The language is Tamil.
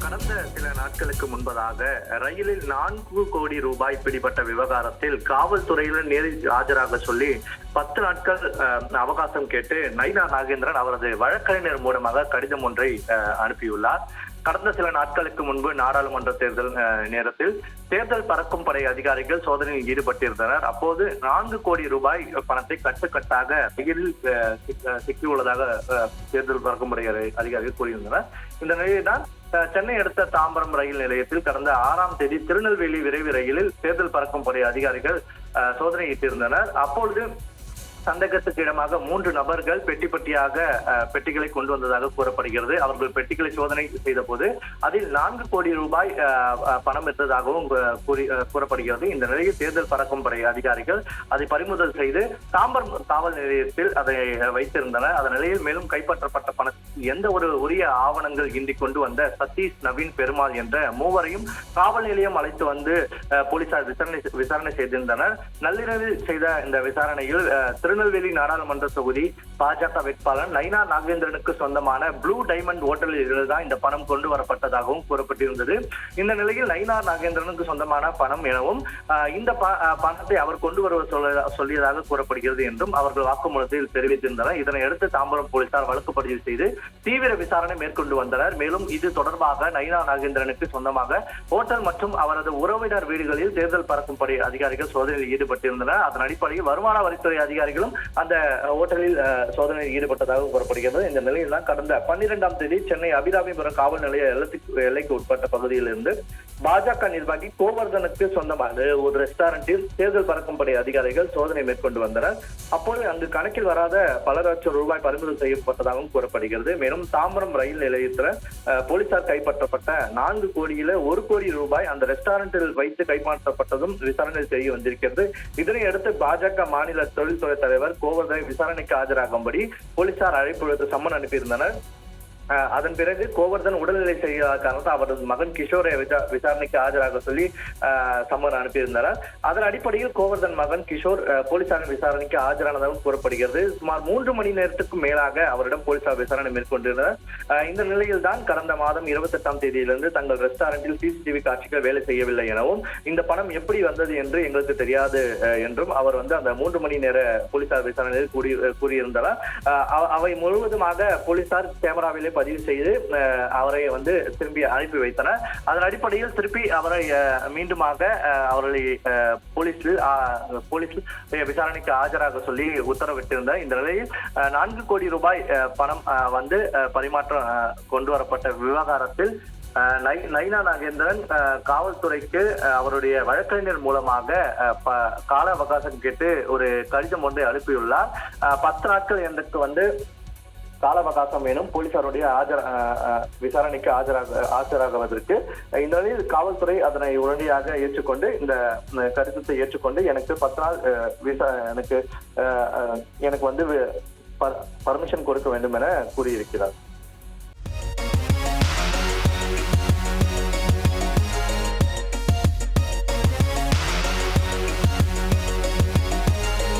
கடந்த சில நாட்களுக்கு முன்பதாக ரயிலில் நான்கு கோடி ரூபாய் பிடிபட்ட விவகாரத்தில் காவல்துறையினர் நேரில் ஆஜராக சொல்லி பத்து நாட்கள் அஹ், அவகாசம் கேட்டு நைனா நாகேந்திரன் அவரது வழக்கறிஞர் மூலமாக கடிதம் ஒன்றை அஹ், அனுப்பியுள்ளார். கடந்த சில நாட்களுக்கு முன்பு நாடாளுமன்ற தேர்தல் நேரத்தில் தேர்தல் பறக்கும் படை அதிகாரிகள் சோதனையில் ஈடுபட்டிருந்தனர். அப்போது நான்கு கோடி ரூபாய் பணத்தை கட்டுக்கட்டாக ரயிலில் சிக்கியுள்ளதாக தேர்தல் பறக்கும் படை அதிகாரிகள் கூறியிருந்தனர். இந்த நிலையில் தான் சென்னை அடுத்த தாம்பரம் ரயில் நிலையத்தில் கடந்த ஆறாம் தேதி திருநெல்வேலி விரைவு ரயிலில் தேர்தல் பறக்கும் படை அதிகாரிகள் சோதனையிட்டிருந்தனர். அப்பொழுது சந்தேகத்துக்கு இடமாக மூன்று நபர்கள் பெட்டி பெட்டியாக பெட்டிகளை கொண்டு வந்ததாக கூறப்படுகிறது. அவர்கள் பெட்டிகளை சோதனை செய்த போது அதில் நான்கு கோடி ரூபாய் பணம் இருந்ததாகவும் கூறப்படுகிறது. இந்த நிலையில் தேர்தல் பறக்கும் படை அதிகாரிகள் அதை பறிமுதல் செய்து தாம்பரம் காவல் நிலையத்தில் அதை வைத்திருந்தனர். அதன் நிலையில் மேலும் கைப்பற்றப்பட்ட பணத்தில் எந்த ஒரு உரிய ஆவணங்கள் இன்றி கொண்டு வந்த சதீஷ் நவீன் பெருமாள் என்ற மூவரையும் காவல் நிலையம் அழைத்து வந்து போலீசார் விசாரணை விசாரணை செய்திருந்தனர். நள்ளிரவில் செய்த இந்த விசாரணையில் திரு திருநெல்வேலி நாடாளுமன்ற தொகுதி பாஜக வேட்பாளர் நைனா நாகேந்திரனுக்கு சொந்தமான ப்ளூ டைமண்ட் ஹோட்டலில் இருந்துதான் இந்த பணம் கொண்டு வரப்பட்டதாகவும் கூறப்பட்டிருந்தது. இந்த நிலையில் நைனா நாகேந்திரனுக்கு சொந்தமான பணம் எனவும் இந்த பணத்தை அவர் கொண்டு வருவ சொல்லியதாக கூறப்படுகிறது என்றும் அவர்கள் வாக்குமூலத்தில் தெரிவித்திருந்தனர். இதனையடுத்து தாம்பரம் போலீசார் வழக்கு பதிவு செய்து தீவிர விசாரணை மேற்கொண்டு வந்தனர். மேலும் இது தொடர்பாக நைனா நாகேந்திரனுக்கு சொந்தமாக ஹோட்டல் மற்றும் அவரது உறவினர் வீடுகளில் தேர்தல் பறக்கும் படை அதிகாரிகள் சோதனையில் ஈடுபட்டிருந்தனர். அதன் அடிப்படையில் வருமான வரித்துறை அதிகாரிகளும் அந்த ஹோட்டலில் அஹ், சோதனையில் ஈடுபட்டதாக கூறப்படுகிறது. இந்த நிலையில் தான் கடந்த பன்னிரெண்டாம் தேதி சென்னை அபிராமிபுரம் காவல் நிலைய எல்லைக்கு எல்லைக்கு உட்பட்ட பகுதியிலிருந்து பாஜக நிர்வாகி கோவர்தனுக்கு சொந்தமான ஒரு ரெஸ்டாரண்டில் தேர்தல் பறக்கும்படை அதிகாரிகள் சோதனை மேற்கொண்டு வந்தனர். அப்போது அங்கு கணக்கில் வராத பல லட்சம் ரூபாய் பறிமுதல் செய்யப்பட்டதாகவும் கூறப்படுகிறது. மேலும் தாம்பரம் ரயில் நிலையத்தில் போலீசார் கைப்பற்றப்பட்ட நான்கு கோடியில ஒரு கோடி ரூபாய் அந்த ரெஸ்டாரண்டில் வைத்து கைமாற்றப்பட்டதும் விசாரணை செய்ய வந்திருக்கிறது. இதனையடுத்து பாஜக மாநில தொழில்துறை தலைவர் கோவர்தனை விசாரணைக்கு ஆஜராகும்படி போலீசார் அழைப்பு சம்மன் அனுப்பியிருந்தனர். அதன் பிறகு கோவர்தன் உடல்நிலை சரியில்லாத காரணத்தை அவரது மகன் கிஷோரை விசா- விசாரணைக்கு ஆஜராக சொல்லி சம்மர் சம்மன் அதன் அடிப்படையில் கோவர்தன் மகன் கிஷோர் அஹ், போலீசாரின் விசாரணைக்கு ஆஜரானதாகவும் கூறப்படுகிறது. சுமார் மூன்று மணி நேரத்துக்கும் மேலாக அவரிடம் போலீசார் விசாரணை மேற்கொண்டிருந்தனர். இந்த நிலையில் தான் கடந்த மாதம் இருபத்தி எட்டாம் தேதியிலிருந்து தங்கள் ரெஸ்டாரண்டில் சிசிடிவி காட்சிகள் வேலை செய்யவில்லை எனவும் இந்த பணம் எப்படி வந்தது என்று எங்களுக்கு தெரியாது என்றும் அவர் வந்து அந்த மூன்று மணி நேர போலீசார் விசாரணையில் கூறி கூறியிருந்தார். அவ- அவை முழுவதுமாக போலீசார் கேமராவிலே பதிவு செய்து அவரை வந்து திரும்பி அனுப்பி வைத்தனர். அதன் அடிப்படையில் திருப்பி அவரை மீண்டுமாக அவர்களை போலீஸில் போலீஸில் விசாரணைக்கு ஆஜராக சொல்லி உத்தரவிட்டிருந்த இந்த நிலையில் நான்கு கோடி ரூபாய் பணம் வந்து பரிமாற்றம் கொண்டு வரப்பட்ட விவகாரத்தில் நை- நைனா நாகேந்திரன் காவல்துறைக்கு அவருடைய வழக்கறிஞர் மூலமாக ப- கால அவகாசம் கேட்டு ஒரு கடிதம் ஒன்றை அனுப்பியுள்ளார். பத்து நாட்கள் எனக்கு வந்து கால அவகாசம் வேணும் போலீசாருடைய ஆஜர் விசாரணைக்கு ஆஜராக ஆஜராகுவதற்கு இந்த நிலையில் காவல்துறை அதனை உடனடியாக ஏற்றுக்கொண்டு இந்த கருத்தத்தை ஏற்றுக்கொண்டு எனக்கு பத்து நாள் விசா எனக்கு எனக்கு வந்து பர்மிஷன் கொடுக்க வேண்டும் என கூறியிருக்கிறார்.